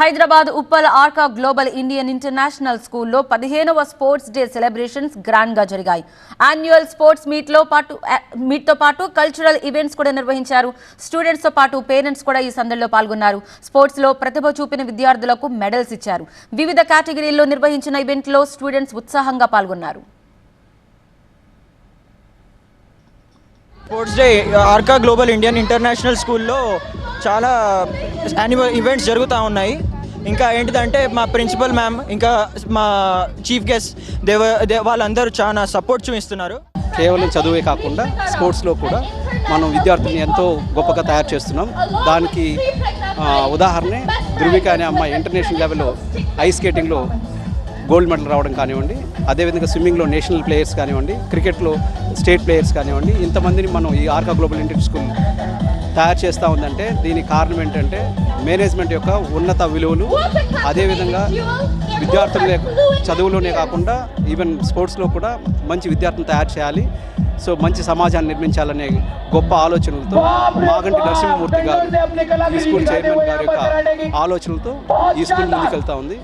Hyderabad Uppal Arka global Indian international స్కూల్లో పదిహేనవ sports day celebrations గ్రాండ్గా జరిగాయి. యాన్యువల్ స్పోర్ట్స్ మీట్లో పాటు మీట్తో పాటు కల్చరల్ ఈవెంట్స్ కూడా నిర్వహించారు. స్టూడెంట్స్తో పాటు పేరెంట్స్ కూడా ఈ సందడిలో పాల్గొన్నారు. స్పోర్ట్స్లో ప్రతిభ చూపిన విద్యార్థులకు మెడల్స్ ఇచ్చారు. వివిధ కేటగిరీల్లో నిర్వహించిన ఈవెంట్లో స్టూడెంట్స్ ఉత్సాహంగా పాల్గొన్నారు. Sports day Arka global Indian international స్కూల్లో చాలా యాన్యువల్ ఈవెంట్స్ జరుగుతూ ఉన్నాయి. ఇంకా ఏంటిదంటే మా ప్రిన్సిపల్ మ్యామ్ ఇంకా మా చీఫ్ గెస్ట్ దేవ దే- వాళ్ళందరూ చాలా సపోర్ట్ చూపిస్తున్నారు. కేవలం చదువే కాకుండా స్పోర్ట్స్లో కూడా మనం విద్యార్థుల్ని ఎంతో గొప్పగా తయారు చేస్తున్నాం. దానికి ఉదాహరణే ధృవిక అనే అమ్మాయి ఇంటర్నేషనల్ లెవెల్లో ఐస్ స్కేటింగ్లో గోల్డ్ మెడల్ రావడం కానివ్వండి అదేవిధంగా స్విమ్మింగ్లో నేషనల్ ప్లేయర్స్ కానివ్వండి క్రికెట్లో స్టేట్ ప్లేయర్స్ కానివ్వండి ఇంతమందిని మనం ఈ ఆర్కా గ్లోబల్ ఇంటర్ స్కూల్ తయారు చేస్తూ ఉందంటే దీనికి కారణం ఏంటంటే మేనేజ్మెంట్ యొక్క ఉన్నత విలువలు అదేవిధంగా విద్యార్థుల చదువులోనే కాకుండా ఈవెన్ స్పోర్ట్స్లో కూడా మంచి విద్యార్థులను తయారు చేయాలి. సో మంచి సమాజాన్ని నిర్మించాలనే గొప్ప ఆలోచనలతో మాగంటి నరసింహమూర్తి గారు ఈ స్కూల్ చైర్మన్ గారి యొక్క ఆలోచనలతో ఈ స్కూల్ ముందుకెళ్తా ఉంది.